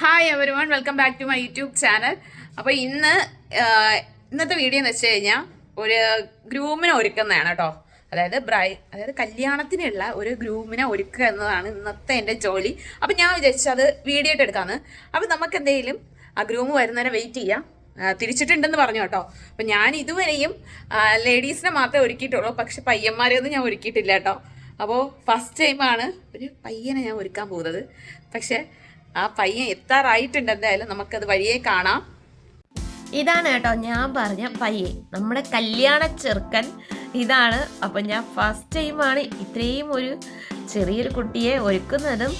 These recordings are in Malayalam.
Hi everyone welcome back to my YouTube channel അപ്പോൾ ഇന്ന് ഇന്നത്തെ വീഡിയോ എന്ന് വെച്ച് കഴിഞ്ഞാൽ ഒരു ഗ്രൂമിനെ ഒരുക്കുന്നതാണ് കേട്ടോ അതായത് ബ്രൈ അതായത് കല്യാണത്തിനുള്ള ഒരു ഗ്രൂമിനെ ഒരുക്കുക എന്നതാണ് ഇന്നത്തെ എന്റെ ജോലി. അപ്പോൾ ഞാൻ വിചാരിച്ചത് വീഡിയോ ആയിട്ട് എടുക്കാമെന്ന് അപ്പം നമുക്ക് എന്തെങ്കിലും ആ ഗ്രൂം വരുന്നവരെ വെയിറ്റ് ചെയ്യാം. തിരിച്ചിട്ടുണ്ടെന്ന് പറഞ്ഞു കേട്ടോ. അപ്പം ഞാൻ ഇതുവരെയും ലേഡീസിനെ മാത്രമേ ഒരുക്കിയിട്ടുള്ളൂ. പക്ഷെ പയ്യന്മാരെയൊന്നും ഞാൻ ഒരുക്കിയിട്ടില്ല കേട്ടോ അപ്പോൾ ഫസ്റ്റ് ടൈമാണ് ഒരു പയ്യനെ ഞാൻ ഒരുക്കാൻ പോകുന്നത്. പക്ഷെ ആ പയ്യൻ എത്താറായിട്ടുണ്ട് എന്തായാലും നമുക്കത് വഴിയെ കാണാം. ഇതാണ് കേട്ടോ ഞാൻ പറഞ്ഞ പയ്യെ നമ്മുടെ കല്യാണ ചെറുക്കൻ ഇതാണ്. അപ്പം ഞാൻ ഫസ്റ്റ് ടൈമാണ് ഇത്രയും ഒരു ചെറിയൊരു കുട്ടിയെ ഒരുക്കുന്നതും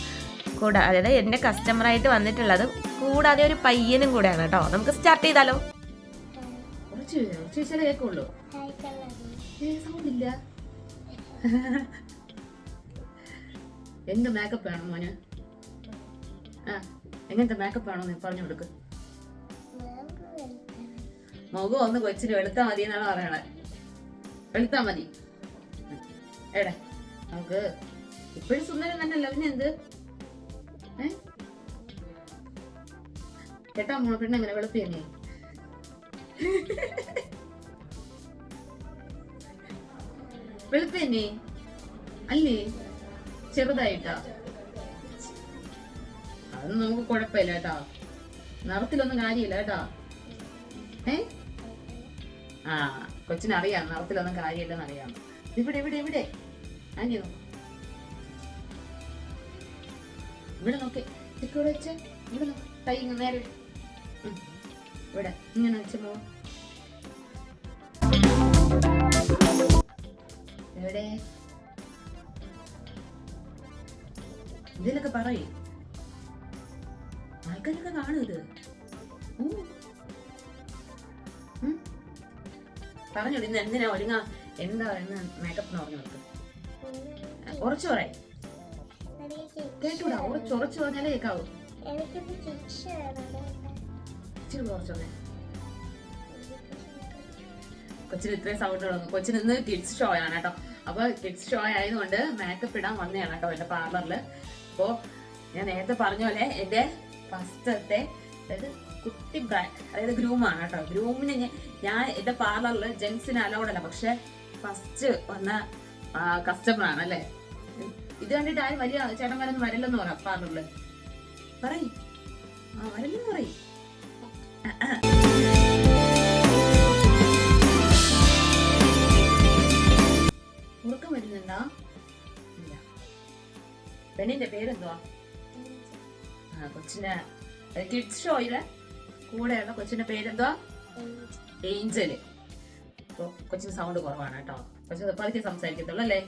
കൂടാ അതായത് എന്റെ കസ്റ്റമറായിട്ട് വന്നിട്ടുള്ളതും കൂടാതെ ഒരു പയ്യനും കൂടെയാണ് കേട്ടോ. നമുക്ക് സ്റ്റാർട്ട് ചെയ്താലോ? എന്ത് മേക്കപ്പ് വേണം മോന്? എങ്ങനത്തെ മേക്കപ്പ് ആണോ നീ പറഞ്ഞു കൊടുക്ക്. മുഖം ഒന്ന് കൊച്ചിന് വെളുത്താ മതി എന്നാണ് പറയണേ. വെളുത്താ മതി. എടെ നമുക്ക് ഇപ്പോഴും സുന്ദരം തന്നെയല്ല പിന്നെ എന്ത്? കേട്ടാ മോളെ പെണ്ണ് എങ്ങനെ വെളുപ്പിയെന്നേ വെളുപ്പിയെന്നേ അല്ലേ? ചെറുതായിട്ടാ. അതൊന്നും നമുക്ക് കുഴപ്പമില്ല കേട്ടോ. നിറത്തിലൊന്നും കാര്യമില്ല കേട്ടോ. ഏ? ആ കൊച്ചിനറിയാം നിറത്തിലൊന്നും കാര്യമില്ലെന്ന് അറിയാം. ഇവിടെ ഇവിടെ ഇവിടെ. ആന്റി ഇവിടെ നോക്കി. ഇവിടെ വെച്ച് ഇവിടെ കൈ നേരെ. ഇവിടെ. ഇങ്ങനെ വെച്ച് പോ. എവിടെ? ഇതിലൊക്കെ പറയേ. ആൾക്കാരൊക്കെ കാണും ഇത്. പറഞ്ഞോളൂ ഇന്ന് എന്തിനാ ഒരുങ്ങ? എന്താ പറയുന്ന മേക്കപ്പ് എന്ന് പറഞ്ഞു കൊടുക്കും ഉറച്ചു പറയ. കേട്ടൂടാ ഉറച്ചു ഉറച്ചു പറഞ്ഞാലേ കേൾക്കാവൂ ഇച്ചിരി കുറച്ചോന്നേ കൊച്ചിന് ഇത്രയും സൗണ്ട് തുടങ്ങും കൊച്ചിന് ഇന്ന് കിഡ്സ് ഷോ ആണ് കേട്ടോ. അപ്പൊ കിഡ്സ് ഷോ ആയതുകൊണ്ട് മേക്കപ്പ് ഇടാൻ വന്നതാണ് കേട്ടോ എന്റെ പാർലറിൽ അപ്പോ ഞാൻ നേരത്തെ പറഞ്ഞ പോലെ എന്റെ ഫസ്റ്റത്തെ അതായത് കുട്ടി ബ്രാൻഡ് അതായത് ഗ്രൂമാണ് കേട്ടോ. ഗ്രൂമിന് ഞാൻ- എന്റെ പാർലറിൽ ജെൻസിന് അലൗഡ് അല്ല പക്ഷെ ഫസ്റ്റ് വന്ന കസ്റ്റമർ ആണ് അല്ലേ? ഇത് കണ്ടിട്ട് ആരും വലിയ ചേട്ടൻ വരൊന്നും വരില്ലെന്ന് പറയാം പാർലറിൽ പറയും. ആ വരില്ലെന്ന് പറയും. ഉറക്കം വരുന്നുണ്ടോ? ഇല്ല. പെണ്ണിന്റെ പേരെന്തുവാ? ആ കൊച്ചിന്റെ കിഡ്സ് ഷോയിലെ കൂടെയുള്ള കൊച്ചിന്റെ പേരെന്തോ ഏഞ്ചൽ അപ്പൊ കൊച്ചിന് സൗണ്ട് കുറവാണ് കേട്ടോ. കൊച്ചു പതുക്കെ സംസാരിക്കത്തുള്ളൂ അല്ലേ?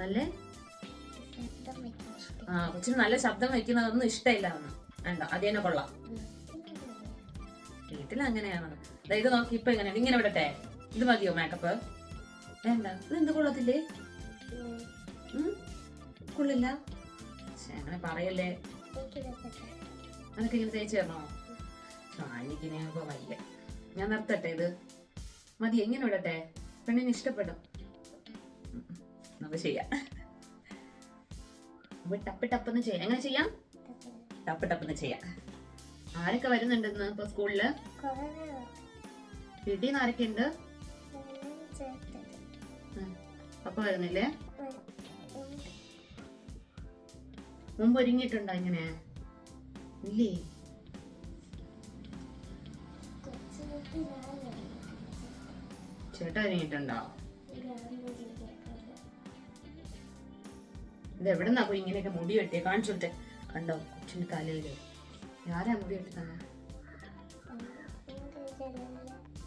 നല്ല? ആ കൊച്ചിന് നല്ല ശബ്ദം വെക്കുന്നതൊന്നും ഇഷ്ടമില്ല എന്ന് വേണ്ട അത് തന്നെ കൊള്ളാം. വീട്ടിൽ അങ്ങനെയാണ്? ദാ ഇത് നോക്കി ഇപ്പൊ എങ്ങനെയാണ് ഇങ്ങനെ വിടട്ടെ. ഇത് മതിയോ മേക്കപ്പ് വേണ്ട ഇത് എന്ത് കൊള്ളത്തില്ലേ? കൊള്ളില്ല ശ്ശെ, അങ്ങനെ പറയല്ലേ. അതൊക്കെ ഇങ്ങനെ തേച്ച് തരണോ? എനിക്കിനെയൊക്കെ വയ്യ. ഞാൻ നിർത്തട്ടെ ഇത്. മതി എങ്ങനെ വിടട്ടെ? പെണ്ണിന് ഇഷ്ടപ്പെടും. നമുക്ക് ചെയ്യാം. ടപ്പ് ടപ്പെന്ന് ചെയ്യാം. എങ്ങനെ ചെയ്യാം? ടപ്പ് ടപ്പെന്ന് ചെയ്യാം. ആരൊക്കെ വരുന്നുണ്ടെന്ന് ഇപ്പൊ സ്കൂളിൽ? വീട്ടിൽ നിന്ന് ആരൊക്കെ ഉണ്ട് പപ്പ വരുന്നില്ലേ? മുമ്പ് ഒരുങ്ങിയിട്ടുണ്ടോ ഇങ്ങനെ? ഇല്ലേ? ചേട്ടാ ഒരുങ്ങിയിട്ടുണ്ടോ? ഇത് എവിടെന്നാ പോയി ഇങ്ങനെയൊക്കെ മുടി വെട്ടിയ? കാണിച്ചോട്ടെ കണ്ടോ കൊച്ചിന്റെ തലയിൽ. ആരാ മുടി വെട്ടി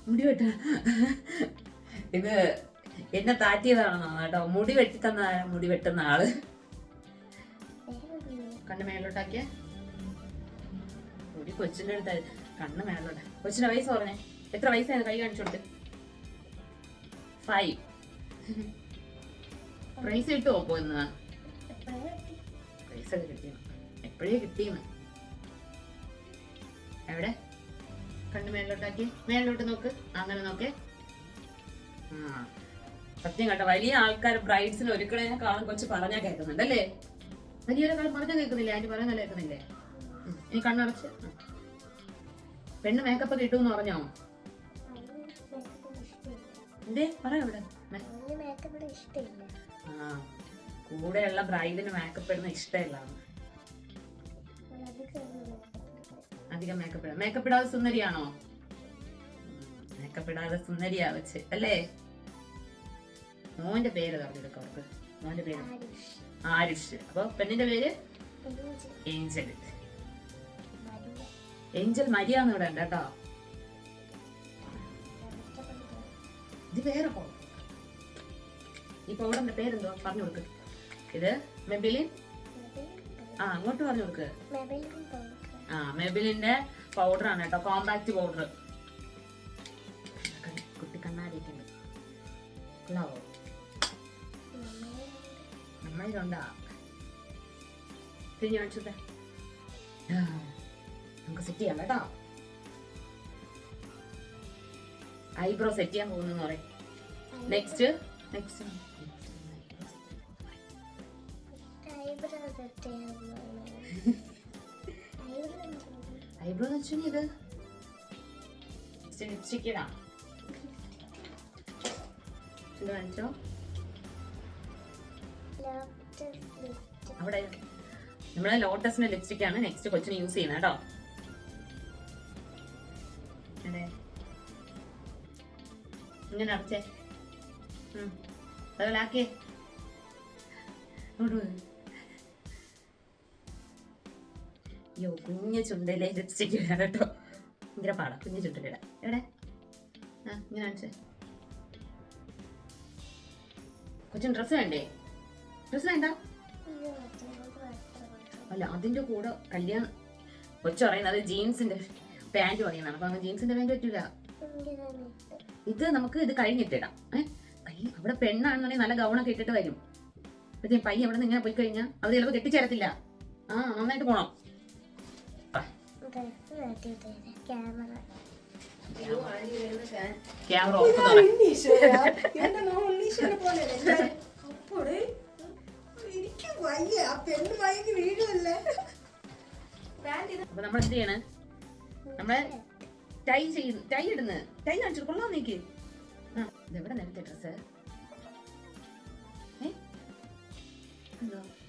മുടി വെട്ട? ഇത് എന്നെ താറ്റിയതാണെന്നാണ് കേട്ടോ. മുടി വെട്ടി തന്ന മുടി വെട്ടുന്ന ആൾ. കണ്ണ് മേലോട്ടാക്കിയ. മുടി കൊച്ചിന്റെ അടുത്ത് കണ്ണ് മേലോട്ട്. കൊച്ചിന്റെ വയസ്സ് പറഞ്ഞേ. എത്ര വയസ്സായിരുന്നു? കൈ കാണിച്ചു കൊടുത്ത്. ഫൈവ് പ്രൈസ് കിട്ടുമോ അപ്പോ ഇന്ന്? പ്രൈസ് ഒക്കെ കിട്ടിയ? എപ്പോഴേ കിട്ടിയെന്ന്? എവിടെ? കണ്ണ് മേലോട്ടാക്കി മേലോട്ട് നോക്ക്. അങ്ങനെ നോക്കേ. ആ. സത്യം കേട്ടോ വലിയ ആൾക്കാർ ബ്രൈഡ്സിന് ഒരുക്കണേനെക്കാളും കൊച്ചു പറഞ്ഞാ കേൾക്കുന്നുണ്ട് അല്ലേ? വലിയൊരു പറഞ്ഞ കേൾക്കുന്നില്ലേ? ആന്റി പറയുന്ന കേൾക്കുന്നില്ലേ. ഇനി കണ്ണടച്ച്. പെണ്ണ് മേക്കപ്പ് കിട്ടുമെന്ന് പറഞ്ഞോ? എന്തേ? പറ ഇവിടെ മേ- മേക്കപ്പ് ഇഷ്ടമില്ല ആ കൂടെയുള്ള ബ്രൈഡിന് മേക്കപ്പ് ഇടുന്ന ഇഷ്ടമില്ല. അധികം മേക്കപ്പ് ഇടാം. മേക്കപ്പ് ഇടാതെ സുന്ദരിയാണോ? മേക്കപ്പ് ഇടാതെ സുന്ദരിയാ വെച്ച്. അല്ലേ? മോന്റെ പേര് പറഞ്ഞെടുക്കാം അവർക്ക്. മോന്റെ പേര്. ആരുഷ് അപ്പൊ പെണ്ണിന്റെ പേര്? ഏഞ്ചൽ. ഏഞ്ചൽ മരിയാന്ന് ഇവിടെ ഉണ്ട് കേട്ടോ. ഇത് വേറെ ഇപ്പൊ ഈ പൗഡറിന്റെ പേരെന്തോ? പറഞ്ഞു കൊടുക്ക്. ഇത് മെബിലിൻ? ആ അങ്ങോട്ട് പറഞ്ഞു കൊടുക്ക്. ആ മെബിലിന്റെ പൗഡർ ആണ് കേട്ടോ. Compact powder 많이 간다. 그냥 주다. 야, 그 새끼야 말다. 아이브로 새끼야 오는 노래. 넥스트, 넥스트. 아이브로 새끼야 오는 아이브로는 춘이든. 지금 치기라. 들어앉죠? അവിടെ നമ്മളെ ലോട്ടസിന്റെ ലിപ്സ്റ്റിക് ആണ്. നെക്സ്റ്റ് കൊച്ചിന് യൂസ് ചെയ്യുന്നത് കേട്ടോ. ഇങ്ങനെ അടച്ചേ. അതുപോലെ ആക്കിയേ കുഞ്ഞു ചുണ്ടയിലെ ലിപ്സ്റ്റിക് ഇടാൻ കേട്ടോ. ഭയങ്കര പാടാ കുഞ്ഞു ചുണ്ടലിട എവിടെ? ആ ഇങ്ങനെ കാണിച്ചേ. കൊച്ചിന് ഡ്രസ്സ് വേണ്ടേ? വേണ്ട അല്ല അതിന്റെ കൂടെ കല്യാണം കൊച്ചു പറയുന്നത് ജീൻസിന്റെ പാന്റ് പറയുന്നതാണ്. അപ്പൊ ജീൻസിന്റെ പാന്റ് പറ്റൂല? ഇത് നമുക്ക് ഇത് കഴിഞ്ഞിട്ടിടാം. ഏഹ് കൈ അവിടെ പെണ്ണാണെന്നുണ്ടെങ്കിൽ നല്ല ഗൗണൊക്കെ ഇട്ടിട്ട് വരും. പക്ഷേ പയ്യ അവിടെ നിന്ന് ഇങ്ങനെ പോയി കഴിഞ്ഞാൽ അവർ ചിലപ്പോൾ കെട്ടിച്ചേരത്തില്ല. ആ നന്നായിട്ട് പോണം. ക്യാമറ ക്യാമറ ഓഫ് എനിക്ക് വയ്യ. അപ്പൊ നമ്മൾ എന്ത് ടൈ ടൈ ടൈ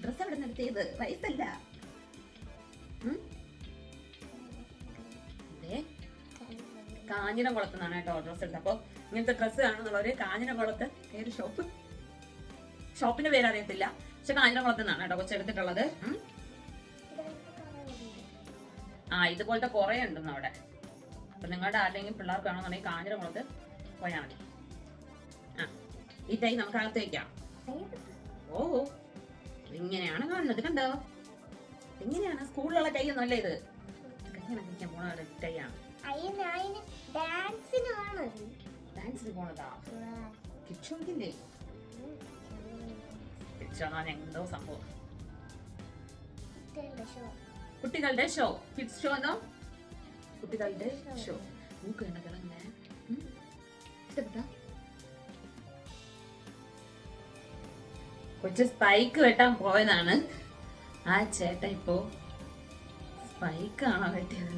ഡ്രസ് വയസ്സല്ല കേട്ടോ എടുത്തത് അപ്പൊ ഇങ്ങനത്തെ ഡ്രസ്സ് കാണുന്നുള്ളവര് കാഞ്ഞിരംകുളത്ത് ഏത് ഷോപ്പ് ഷോപ്പിന്റെ പേര് അറിയത്തില്ല. പക്ഷെ കാഞ്ഞിരംകുളത്ത് നിന്നാണ് കേട്ടോ കൊച്ചെടുത്തിട്ടുള്ളത്. ആ ഇതുപോലത്തെ കുറെ ഉണ്ടെന്ന് അവിടെ. അപ്പൊ നിങ്ങളുടെ ആരുടെങ്കിലും പിള്ളേർക്ക് വേണമെന്നുണ്ടെങ്കിൽ കാഞ്ഞിരംകുളത്ത് പോയാൽ മതി. ആ ഈ തൈ നമുക്ക് അകത്ത് വെക്കാം. ഓ ഇങ്ങനെയാണ് കാണുന്നത് കണ്ടോ? ഇങ്ങനെയാണ്. സ്കൂളിലുള്ള തൈ ഒന്നല്ല ഇത്? കല്യാണം കഴിക്കാൻ പോണ ഒരു തൈയാണ് അയിന് അയിന് ഡാൻസിനാണ്. ഡാൻസിന് പോണതാ? കിച്ചോക്കില്ലേ കിച്ചോന്നാണ് ഞങ്ങളുടെ സംഭവം. കുട്ടികളുടെ ഷോ കിഡ്സ് ഷോ എന്നോ കുട്ടികളുടെ ഷോ മൂക്ക് ഇഷ്ടപ്പെട്ടോ കൊച്ചു സ്പൈക്ക് വെട്ടാൻ പോയതാണ്. ആ ചേട്ടൻ ഇപ്പോ സ്പൈക്ക് ആണോ വെട്ടിയത്?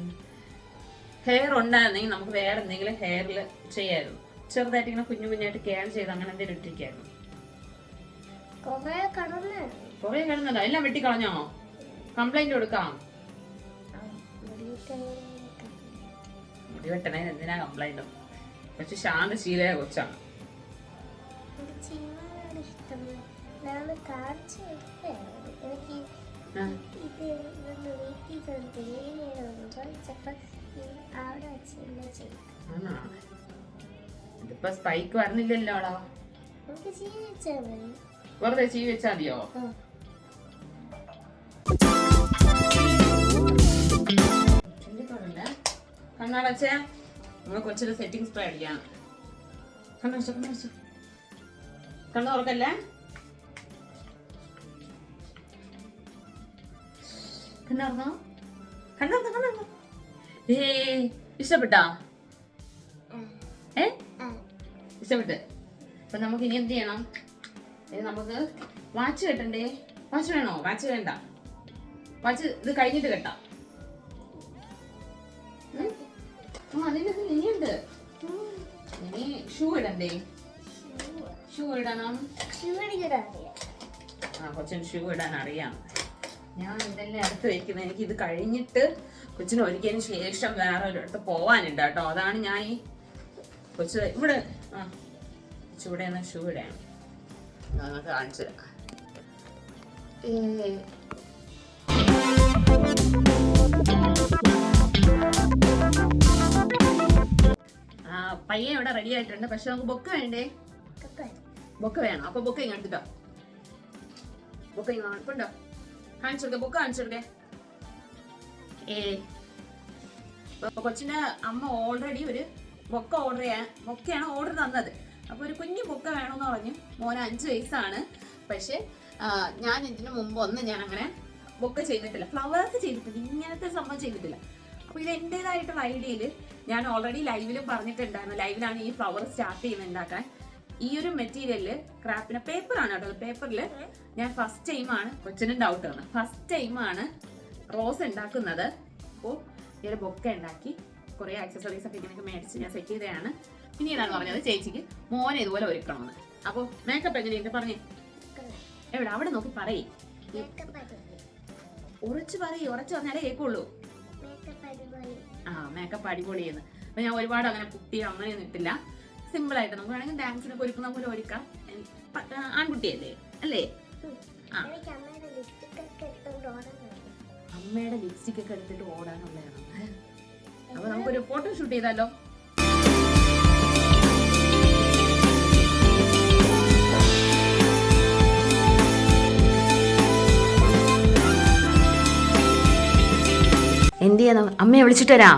ഹെയർ ഉണ്ടായിരുന്നെങ്കിൽ നമുക്ക് വേറെ എന്തെങ്കിലും ഹെയറിൽ ചെയ്യായിരുന്നു. ചെറുതായിട്ട് ഇങ്ങനെ കുഞ്ഞു കുഞ്ഞായിട്ട് കെയർ ചെയ്ത് അങ്ങനെ എന്തെങ്കിലും ഇട്ടിരിക്കായിരുന്നു. കൊറേ കടന്ന് കുറെ കിടന്നല്ലോ എല്ലാം വെട്ടിക്കളഞ്ഞോ? കംപ്ലൈന്റ് കൊടുക്കാം? മുടി വെട്ടണേ എന്തിനാ കംപ്ലൈന്റ്? പക്ഷെ ശാന്തശീലയ കൊച്ചാണ് ഇതിപ്പോ സ്പൈക്ക് വരുന്നില്ലല്ലോടാ നമുക്ക് ജീവിച്ചാൽ മതി. വെറുതെ ചീ വെച്ചാൽ മതിയോ കണ്ണടച്ചേ. നമ്മൾ കൊച്ചിന്റെ സെറ്റിംഗ് സ്പ്രേ അടിക്കാം കണ്ണടച്ചു കണ്ണടച്ചു. കണ്ണു തുറക്കല്ലേ? കണ്ണറന്നോ കണ്ണറന്നോ കണ്ണറന്നോ ഏ ഇഷ്ടപ്പെട്ടാ? ഏ? ഇഷ്ടപ്പെട്ട്. അപ്പൊ നമുക്ക് ഇനി എന്ത് ചെയ്യണം? ഇത് നമുക്ക് വാച്ച് കെട്ടണ്ടേ? വാച്ച് വേണോ? വാച്ച് വേണ്ട. വാച്ച് ഇത് കഴിഞ്ഞിട്ട് കെട്ടാം. ഇനിയുണ്ട്. ഇനി ഷൂ ഇടണ്ടേ? ഷൂ ഇടണം. ആ കൊച്ചിന് ഷൂ ഇടാൻ അറിയാം. ഞാൻ ഇതെല്ലാം അടുത്ത് വെക്കുന്നത് എനിക്ക് ഇത് കഴിഞ്ഞിട്ട് കൊച്ചിന് ഒരിക്കലും ശേഷം വേറെ ഒരിടത്ത് പോവാനുണ്ട് കേട്ടോ. അതാണ് ഞാൻ ഈ കൊച്ചു ഇവിടെ ആ കൊച്ചു ഇവിടെ ഷൂ ഇടാണ്. നമുക്ക് കാണിച്ചു തരാം പയ്യൻ ഇവിടെ റെഡി ആയിട്ടുണ്ട് പക്ഷെ നമുക്ക് ബൊക്ക വേണ്ടേ ബൊക്ക വേണം അപ്പൊ ബൊക്ക ഇങ്ങ് എടുത്തിട്ടോ ബൊക്ക ഇങ്ങ് കൊണ്ടോ കാണിച്ചു കൊടുക്ക ബൊക്ക കാണിച്ചു കൊടുക്കേ ഏ കൊച്ചിന്റെ അമ്മ ഓൾറെഡി ഒരു ബൊക്ക ഓർഡർ ചെയ്യാൻ ബൊക്കയാണ് ഓർഡർ തന്നത് അപ്പൊ ഒരു കുഞ്ഞു ബുക്ക വേണമെന്ന് പറഞ്ഞു. മോൻ അഞ്ച് വയസ്സാണ്. പക്ഷെ ഞാൻ ഇതിനു മുമ്പ് ഒന്നും ഞാൻ അങ്ങനെ ബുക്ക് ചെയ്തിട്ടില്ല. ഫ്ലവേഴ്സ് ചെയ്തിട്ടില്ല. ഇങ്ങനത്തെ സംഭവം ചെയ്തിട്ടില്ല. അപ്പൊ ഇത് എന്റെതായിട്ടുള്ള ഐഡിയയിൽ ഞാൻ ഓൾറെഡി ലൈവിലും പറഞ്ഞിട്ടുണ്ടായിരുന്നു. ലൈവിലാണ് ഈ ഫ്ലവർ സ്റ്റാർട്ട് ചെയ്യുന്നത് ഉണ്ടാക്കാൻ. ഈ ഒരു മെറ്റീരിയലിൽ ക്രാപ്പിന് പേപ്പറാണ് കേട്ടോ. പേപ്പറിൽ ഞാൻ ഫസ്റ്റ് ടൈമാണ് കൊച്ചിനും ഡൗട്ട് ആണ്. ഫസ്റ്റ് ടൈമാണ് റോസ് ഉണ്ടാക്കുന്നത്. അപ്പോൾ ഈ ഒരു ബൊക്ക ഉണ്ടാക്കി. കുറേ ആക്സസറീസ് ഒക്കെ ഇങ്ങനെ മേടിച്ച് ഞാൻ സെറ്റ് ചെയ്തതാണ്. പിന്നീടാണ് പറഞ്ഞത് ചേച്ചിക്ക് മോനെ ഇതുപോലെ ഒരുക്കണമെന്ന് അപ്പോൾ മേക്കപ്പ് എങ്ങനെയുണ്ട്? പറഞ്ഞേ. എവിടെ? അവിടെ നോക്കി പറയേ. ഉറച്ച് പറയേ. ഉറച്ച് പറഞ്ഞാലേ കേൾക്കുള്ളൂ ആ മേക്കപ്പ് അടിപൊളിയെന്ന് അപ്പൊ ഞാൻ ഒരുപാട് അങ്ങനെ കുട്ടി അങ്ങനെയൊന്നും ഇട്ടില്ല. സിമ്പിൾ ആയിട്ട് നമുക്ക് വേണമെങ്കിൽ ഡാൻസിനൊക്കെ ഒരുക്കുന്ന പോലെ ഒരുക്കാം. ആൺകുട്ടിയല്ലേ? അല്ലേ? അമ്മയുടെ ലിപ്സ്റ്റിക് ഒക്കെ എടുത്തിട്ട് ഓടാനുള്ളതാണ് അപ്പൊ നമുക്കൊരു ഫോട്ടോ ഷൂട്ട് ചെയ്താലോ? എന്ത് ചെയ്യാ അമ്മയെ വിളിച്ചിട്ട് വരാം.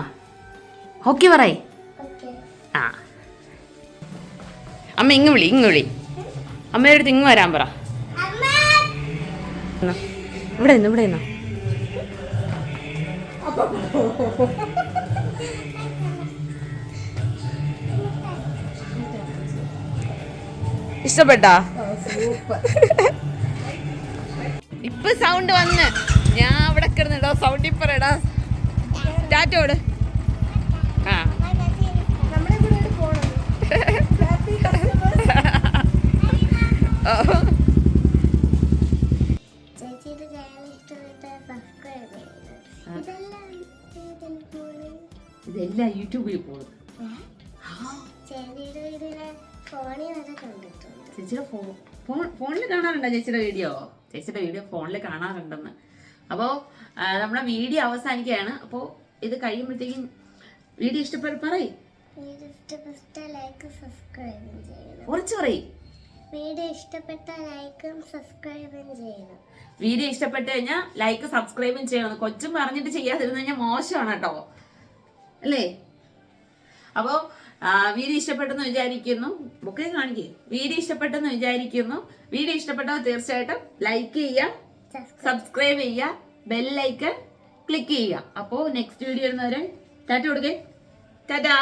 ഓക്കെ പറയ്. ഓക്കെ. ആ. അമ്മ ഇങ്ങ് വിളി ഇങ്ങ് വിളി. അമ്മയുടെ അടുത്ത് ഇങ്ങ് വരാൻ പറ. ഇവിടെ നിന്ന് ഇവിടെ നിന്നോ. ഇഷ്ടപ്പെട്ടാ? ഇപ്പൊ സൗണ്ട് വന്ന്. ഞാൻ അവിടെ കിടന്നിടാ സൗണ്ട് ഇപ്പൊ ഇടാ ടാറ്റോട് ആ. ഇതെല്ലാം ഇതെല്ലാം യൂട്യൂബിൽ പോകും. ചേച്ചിയുടെ ഫോണിൽ കാണാറുണ്ടോ ചേച്ചിയുടെ വീഡിയോ? ചേച്ചിയുടെ വീഡിയോ ഫോണിൽ കാണാറുണ്ടെന്ന്. അപ്പോൾ നമ്മുടെ വീഡിയോ അവസാനിക്കുകയാണ്. അപ്പോൾ ഇത് കഴിയുമ്പോഴത്തേക്കും വീഡിയോ ഇഷ്ടപ്പെട്ട് പറയും. കുറച്ച് പറയും. വീഡിയോ ഇഷ്ടപ്പെട്ട ലൈക്കും സബ്സ്ക്രൈബും ചെയ്യണം. വീഡിയോ ഇഷ്ടപ്പെട്ട് കഴിഞ്ഞാൽ ലൈക്ക് സബ്സ്ക്രൈബും ചെയ്യണം. കൊച്ചും പറഞ്ഞിട്ട് ചെയ്യാതിരുന്നു കഴിഞ്ഞാൽ മോശമാണ് കേട്ടോ. അല്ലേ? അപ്പോൾ വീഡിയോ ഇഷ്ടപ്പെട്ടെന്ന് വിചാരിക്കുന്നു. ബുക്കേ കാണിക്കേ. വീഡിയോ ഇഷ്ടപ്പെട്ടെന്ന് വിചാരിക്കുന്നു. വീഡിയോ ഇഷ്ടപ്പെട്ടോ തീർച്ചയായിട്ടും ലൈക്ക് ചെയ്യുക. സബ്സ്ക്രൈബ് സബ്സ്ക്രൈബ് ചെയ്യുക. ബെല്ലൈക്കൺ ക്ലിക്ക് ചെയ്യുക. അപ്പോൾ നെക്സ്റ്റ് വീഡിയോ വരുന്നവരെ ടാറ്റ കൊടുക്കേ ടാറ്റാ